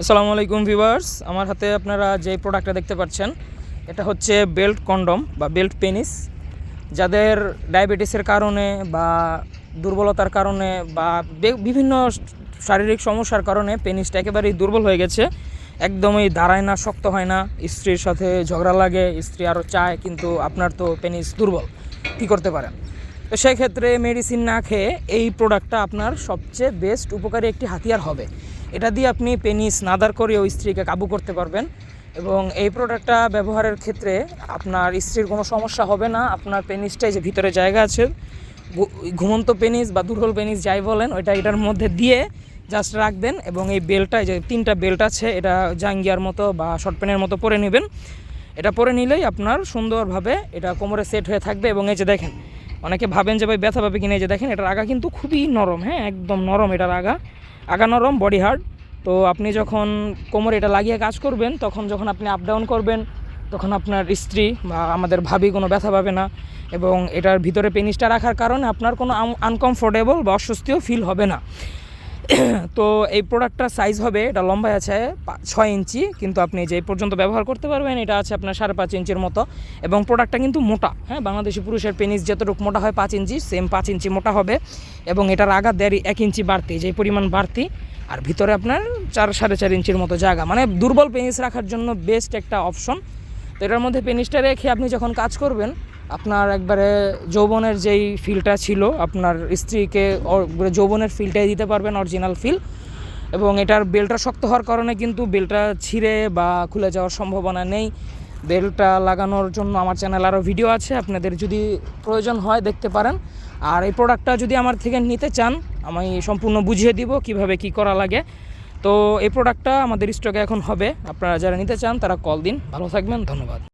আসসালামু আলাইকুম ভিউয়ার্স। আমার হাতে আপনারা যে প্রোডাক্টটা দেখতে পাচ্ছেন, এটা হচ্ছে বেল্ট কন্ডম বা বেল্ট পেনিস যাদের ডায়াবেটিসের কারণে বা দুর্বলতার কারণে বা বিভিন্ন শারীরিক সমস্যার কারণে পেনিসটা একেবারেই দুর্বল হয়ে গেছে। একদমই দাঁড়ায় না, শক্ত হয় না, স্ত্রীর সাথে ঝগড়া লাগে, স্ত্রী আরও চায়, কিন্তু আপনার তো পেনিস দুর্বল। কী করতে পারেন? তো সেই ক্ষেত্রে মেডিসিন না খেয়ে এই প্রোডাক্টটা আপনার সবচেয়ে বেস্ট উপকারী একটি হাতিয়ার হবে। এটা দিয়ে আপনি পেনিস নাদার করেও স্ত্রীকে কাবু করতে পারবেন এবং এই প্রোডাক্টটা ব্যবহারের ক্ষেত্রে আপনার স্ত্রীর কোনো সমস্যা হবে না। আপনার পেনিসটাই যে ভিতরে জায়গা আছে ঘুমন্ত পেনিস বা দুর্বল পেনিস যাই বলেন, ওইটা এটার মধ্যে দিয়ে জাস্ট রাখবেন এবং এই বেল্টটায় যে তিনটা বেল্ট আছে, এটা জাঙ্গিয়ার মতো বা শর্ট প্যানের মতো পরে নেবেন। এটা পরে নিলেই আপনার সুন্দরভাবে এটা কোমরে সেট হয়ে থাকবে এবং এই যে দেখেন অনেকে ভাবেন যে, ভাই, ব্যথা পাবে কিনে? যে দেখেন, এটার আগা কিন্তু খুবই নরম হ্যাঁ একদম নরম এটার আগা। আগা নরম বডি হার্ড তো আপনি যখন কোমরে এটা লাগিয়ে কাজ করবেন, তখন যখন আপনি আপ ডাউন করবেন, তখন আপনার স্ত্রী বা আমাদের ভাবি কোনো ব্যথা পাবে না এবং এটার ভিতরে পেনিসটা রাখার কারণে আপনার কোনো আনকমফোর্টেবল বা অস্বস্তিও ফিল হবে না। তো এই প্রোডাক্টটার সাইজ হবে, এটা লম্বায় আছে ছয় ইঞ্চি, কিন্তু আপনি যে পর্যন্ত ব্যবহার করতে পারবেন, এটা আছে আপনার সাড়ে পাঁচ ইঞ্চির মতো। এবং প্রোডাক্টটা কিন্তু মোটা হ্যাঁ বাংলাদেশি পুরুষের পেনিস যতটুকু মোটা হয় পাঁচ ইঞ্চি সেম পাঁচ ইঞ্চি মোটা হবে। এবং এটার আগা দেড় এক ইঞ্চি বাড়তি যে পরিমাণ বাড়তি, আর ভিতরে আপনার চার, সাড়ে চার ইঞ্চির মতো জায়গা। মানে দুর্বল পেনিস রাখার জন্য বেস্ট একটা অপশন তো এটার মধ্যে পেনিসটা রেখে আপনি যখন কাজ করবেন আপনার একবারে যৌবনের যেই ফিলটা ছিল, আপনার স্ত্রীকে যৌবনের ফিলটাই দিতে পারবেন অরিজিনাল ফিল এবং এটার বেলটা শক্ত হওয়ার কারণে কিন্তু বেলটা ছিঁড়ে বা খুলে যাওয়ার সম্ভাবনা নেই। বেলটা লাগানোর জন্য আমার চ্যানেল আরও ভিডিও আছে, আপনাদের যদি প্রয়োজন হয় দেখতে পারেন। আর এই প্রোডাক্টটা যদি আমার থেকে নিতে চান, আমি সম্পূর্ণ বুঝিয়ে দিব কীভাবে কি করা লাগে। তো এই প্রোডাক্টটা আমাদের স্টকে এখন হবে। আপনারা যারা নিতে চান, তারা কল দিন। ভালো থাকবেন, ধন্যবাদ।